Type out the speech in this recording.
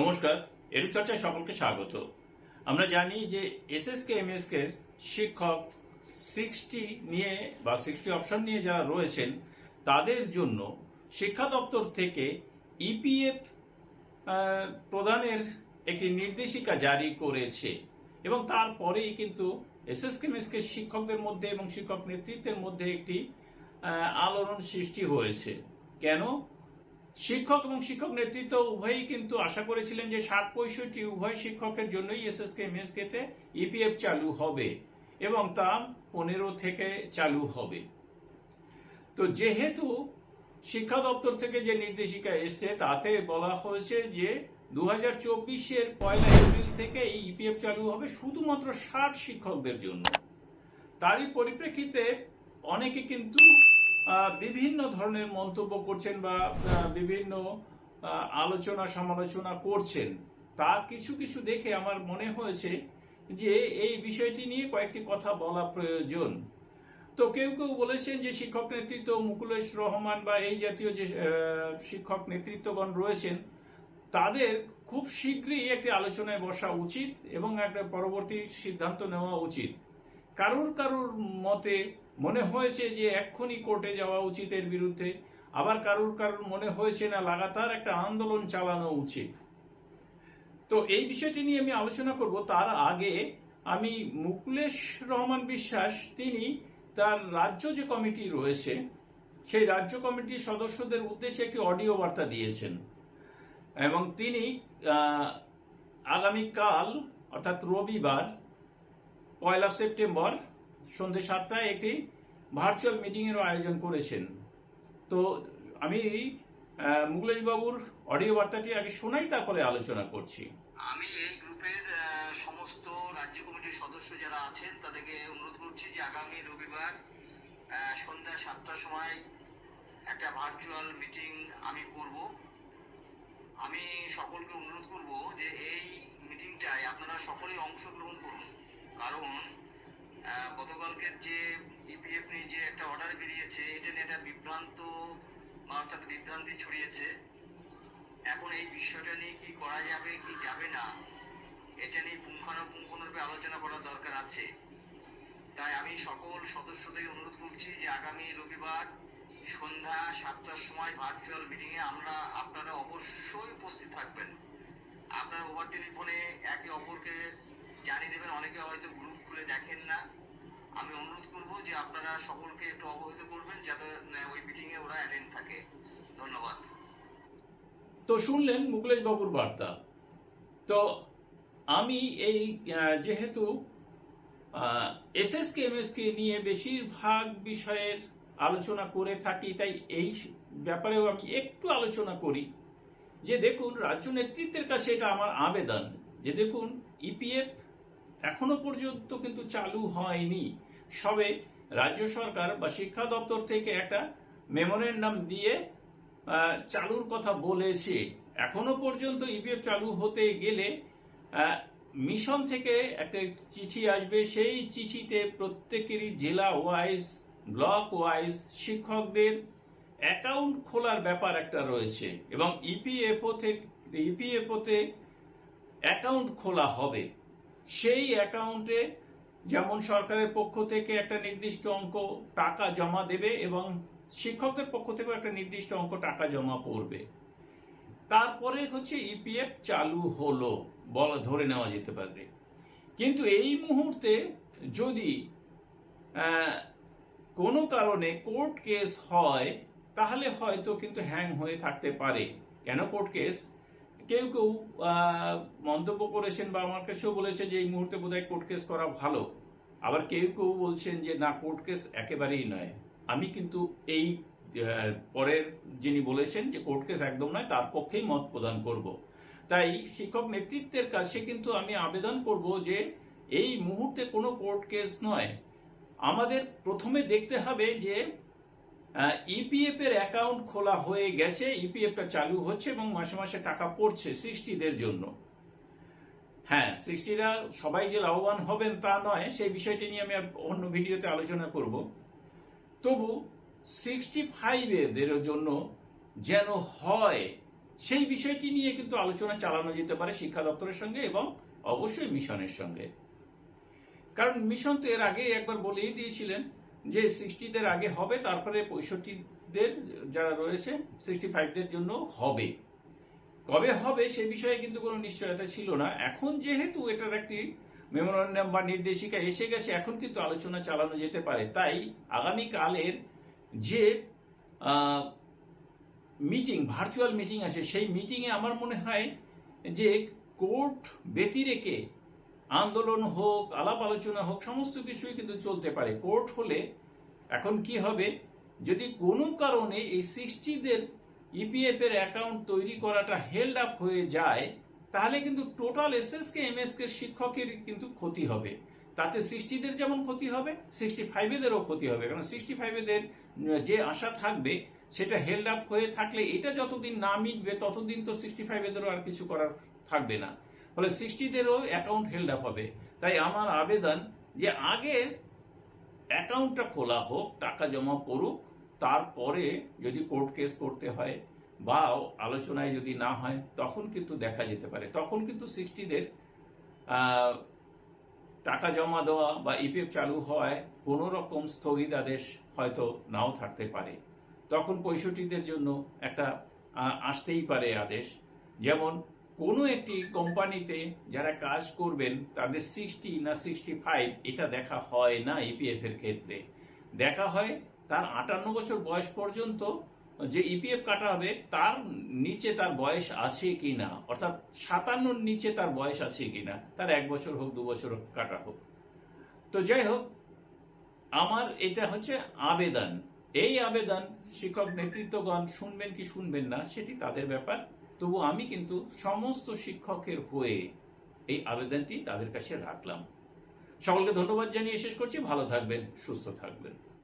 নমস্কার এরূপ চর্চায় সকলকে স্বাগত। আমরা জানি যে এসএসকে, এমএসকে শিক্ষক সিক্সটি নিয়ে বা সিক্সটি অপশন নিয়ে যারা রয়েছেন, তাদের জন্য শিক্ষা দপ্তর থেকে ইপিএফ প্রদানের একটি নির্দেশিকা জারি করেছে এবং তারপরেই কিন্তু এসএসকে, এমএসকে শিক্ষকদের মধ্যে এবং শিক্ষক নেতৃত্বের মধ্যে একটি আলোড়ন সৃষ্টি হয়েছে। কেন? শিক্ষক এবং শিক্ষক নেতৃত্ব উভয়ই কিন্তু আশা করেছিলেন যে ষাট পঁয়ষট্টি উভয় শিক্ষকের জন্যই এস এসএসকে, এমএসকে তে ইপিএফ চালু হবে এবং তা পনেরো থেকে চালু হবে। তো যেহেতু শিক্ষা দপ্তর থেকে যে নির্দেশিকা এসছে, তাতে বলা হয়েছে যে দু হাজার চব্বিশের পয়লা এপ্রিল থেকে এই ইপিএফ চালু হবে শুধুমাত্র ষাট শিক্ষকদের জন্য। তারই পরিপ্রেক্ষিতে অনেকে কিন্তু বিভিন্ন ধরনের মন্তব্য করছেন বা বিভিন্ন আলোচনা সমালোচনা করছেন। তা কিছু কিছু দেখে আমার মনে হয়েছে যে, এই বিষয়টি নিয়ে কয়েকটি কথা বলা প্রয়োজন। তো কেউ কেউ বলেছেন যে, শিক্ষক নেতৃত্ব মুকুলেশ রহমান বা এই জাতীয় যে শিক্ষক নেতৃত্বগণ রয়েছেন, তাদের খুব শীঘ্রই একটি আলোচনায় বসা উচিত এবং একটা পরবর্তী সিদ্ধান্ত নেওয়া উচিত। কারুর কারুর মতে মনে হয়েছে যে এক্ষুনি কোর্টে যাওয়া উচিত এর বিরুদ্ধে, আবার কারুর কারুর মনে হয়েছে না লাগাতার একটা আন্দোলন চালানো উচিত। তো এই বিষয়টি নিয়ে আমি আলোচনা করব। তার আগে আমি মুকুলেশ রহমান বিশ্বাস, তিনি তার রাজ্য যে কমিটি রয়েছে, সেই রাজ্য কমিটির সদস্যদের উদ্দেশ্যে একটি অডিও বার্তা দিয়েছেন। এবং তিনি আগামীকাল, অর্থাৎ রবিবার পয়লা সেপ্টেম্বর সন্ধ্যে সাতটায় একটি ভার্চুয়াল মিটিংয়েরও আয়োজন করেছেন। তো আমি আহ, মুকুলেশ বাবুর অডিও বার্তাটি আগে শোনাই তারপরে আলোচনা করছি। আমি এই গ্রুপের সমস্ত রাজ্য কমিটির সদস্য যারা আছেন তাদেরকে অনুরোধ করছি যে আগামী রবিবার সন্ধ্যা সাতটার সময় একটা ভার্চুয়াল মিটিং আমি করব। আমি সকলকে অনুরোধ করব যে এই মিটিংটায় আপনারা সকলেই অংশগ্রহণ করুন। কারণ আহ, গতকালকের যে ইপিএফ নিয়ে যে একটা অর্ডার বেরিয়েছে এটা নিয়ে একটা বিভ্রান্ত বা অর্থাৎ বিভ্রান্তি ছড়িয়েছে। এখন এই বিষয়টা নিয়ে কি করা যাবে কি যাবে না এটা নিয়ে পুঙ্খানুপুঙ্খরূপে আলোচনা করার দরকার আছে। তাই আমি সকল সদস্যদের অনুরোধ করছি যে আগামী রবিবার সন্ধ্যা সাতটার সময় ভার্চুয়াল মিটিং এ আমরা আপনারা অবশ্যই উপস্থিত থাকবেন। আপনারা ওভার টেলিফোনে একে অপরকে জানিয়ে দেবেন, অনেকে হয়তো গ্রুপ খুলে দেখেন না। আমি অনুরোধ করব যে আপনারা সকলকে একটু অবহিত করবেন যাতে ওই মিটিং এ ওরা অ্যাটেন্ড থাকে। ধন্যবাদ। তো শুনলেন মুকুলেশ বাবুর বার্তা। তো আমি এই যেহেতু এসএসকে, এমএসকে নিয়ে বেশিরভাগ বিষয়ের আলোচনা করে থাকি, তাই এই ব্যাপারেও আমি একটু আলোচনা করি। যে দেখুন, রাজ্য নেতৃত্বের কাছে এটা আমার আবেদন। যে দেখুন, ইপিএফ এখনও পর্যন্ত কিন্তু চালু হয়নি। সবে রাজ্য সরকার বা শিক্ষা দপ্তর থেকে একটা মেমোরেন্ডাম দিয়ে চালুর কথা বলেছে। এখনও পর্যন্ত ইপিএফ চালু হতে গেলে মিশন থেকে একটা চিঠি আসবে। সেই চিঠিতে প্রত্যেকেরই জেলা ওয়াইজ ব্লক ওয়াইজ শিক্ষকদের অ্যাকাউন্ট খোলার ব্যাপার একটা রয়েছে এবং ইপিএফও থেকে ইপিএফওতে অ্যাকাউন্ট খোলা হবে। সেই অ্যাকাউন্টে যেমন সরকারের পক্ষ থেকে একটা নির্দিষ্ট অঙ্ক টাকা জমা দেবে এবং শিক্ষকদের পক্ষ থেকেও একটা নির্দিষ্ট অঙ্ক টাকা জমা পড়বে। তারপরে হচ্ছে ইপিএফ চালু হলো, বলা, ধরে নেওয়া যেতে পারে। কিন্তু এই মুহূর্তে যদি কোনো কারণে কোর্ট কেস হয়, তাহলে হয়তো কিন্তু হ্যাং হয়ে থাকতে পারে। কেন কোর্ট কেস কেউ কেউ মন্তব্য করেছেন বা আমার কাছেও বলেছে যে এই মুহূর্তে বোধহয় কোর্ট কেস করা ভালো। আবার কেউ কেউ বলছেন যে না, কোর্ট কেস একেবারেই নয়। আমি কিন্তু এই পরের যিনি বলেছেন যে কোর্ট কেস একদম নয়, তার পক্ষেই মত প্রদান করব। তাই শিক্ষক নেতৃত্বের কাছে কিন্তু আমি আবেদন করব যে এই মুহূর্তে কোনো কোর্ট কেস নয়। আমাদের প্রথমে দেখতে হবে যে ইপিএফ এর অ্যাকাউন্ট খোলা হয়ে গেছে ইপিএফটা চালু হচ্ছে এবং মাসে মাসে টাকা পড়ছে সিক্সটিদের জন্য। হ্যাঁ সিক্সটিরা সবাই যে লাভবান হবেন তা নয়, সেই বিষয়টি নিয়ে আমি অন্য ভিডিওতে আলোচনা করব। তবু সিক্সটি ফাইভের জন্য যেন হয়, সেই বিষয়টি নিয়ে কিন্তু আলোচনা চালানো যেতে পারে শিক্ষা দপ্তরের সঙ্গে এবং অবশ্যই মিশনের সঙ্গে। কারণ মিশন তো এর আগে একবার বলেই দিয়েছিলেন যে সিক্সটিদের আগে হবে, তারপরে পঁয়ষট্টিদের যারা রয়েছে সিক্সটি ফাইভদের জন্য হবে। কবে হবে সে বিষয়ে কিন্তু কোনো নিশ্চয়তা ছিল না। এখন যেহেতু এটার একটি মেমোরান্ডাম বা নির্দেশিকা এসে গেছে, এখন কিন্তু আলোচনা চালানো যেতে পারে। তাই আগামীকালের যে মিটিং ভার্চুয়াল মিটিং আছে, সেই মিটিংয়ে আমার মনে হয় যে কোর্ট ব্যতিরেকে আন্দোলন হোক, আলাপ আলোচনা হোক, সমস্ত কিছুই কিন্তু চলতে পারে। কোর্ট হলে এখন কি হবে? যদি কোনো কারণে এই সিক্সটিদের ইপিএফ এর অ্যাকাউন্ট তৈরি করাটা হেল্ড আপ হয়ে যায়, তাহলে কিন্তু টোটাল এসএসকে এমএসকে শিক্ষকের কিন্তু ক্ষতি হবে। তাতে সিক্সটিদের যেমন ক্ষতি হবে সিক্সটি ফাইভেদেরও ক্ষতি হবে। কারণ সিক্সটি ফাইভেদের যে আশা থাকবে, সেটা হেল্ড আপ হয়ে থাকলে এটা যতদিন না মিটবে, ততদিন তো সিক্সটি ফাইভেদেরও আর কিছু করার থাকবে না। ফলে সিক্সটিদেরও অ্যাকাউন্ট হেল্ড আপ হবে। তাই আমার আবেদন যে আগে অ্যাকাউন্টটা খোলা হোক, টাকা জমা করুক, তারপরে যদি কোর্ট কেস করতে হয় বা আলোচনায় যদি না হয়, তখন কিন্তু দেখা যেতে পারে। তখন কিন্তু সিক্সটিদের টাকা জমা দেওয়া বা ইপিএফ চালু হওয়ায় কোনো রকম স্থগিতাদেশ হয়তো নাও থাকতে পারে। তখন পঁয়ষট্টিদের জন্য একটা আসতেই পারে আদেশ। যেমন কোনো একটি কোম্পানিতে যারা কাজ করবেন, তাদের সিক্সটি না সিক্সটি ফাইভ এটা দেখা হয় না ইপিএফ এর ক্ষেত্রে। দেখা হয় তার আটান্ন বছর বয়স পর্যন্ত যে ইপিএফ কাটা হবে, তার নিচে তার বয়স আছে কি না অর্থাৎ সাতান্নর নিচে তার বয়স আছে কি না তার এক বছর হোক, দু বছর হোক, কাটা হোক। তো যাই হোক, আমার এটা হচ্ছে আবেদন। এই আবেদন শিক্ষক নেতৃত্বগণ শুনবেন কি শুনবেন না, সেটি তাদের ব্যাপার। তবু আমি কিন্তু সমস্ত শিক্ষকের হয়ে এই আবেদনটি তাদের কাছে রাখলাম। সকলকে ধন্যবাদ জানিয়ে শেষ করছি। ভালো থাকবেন, সুস্থ থাকবেন।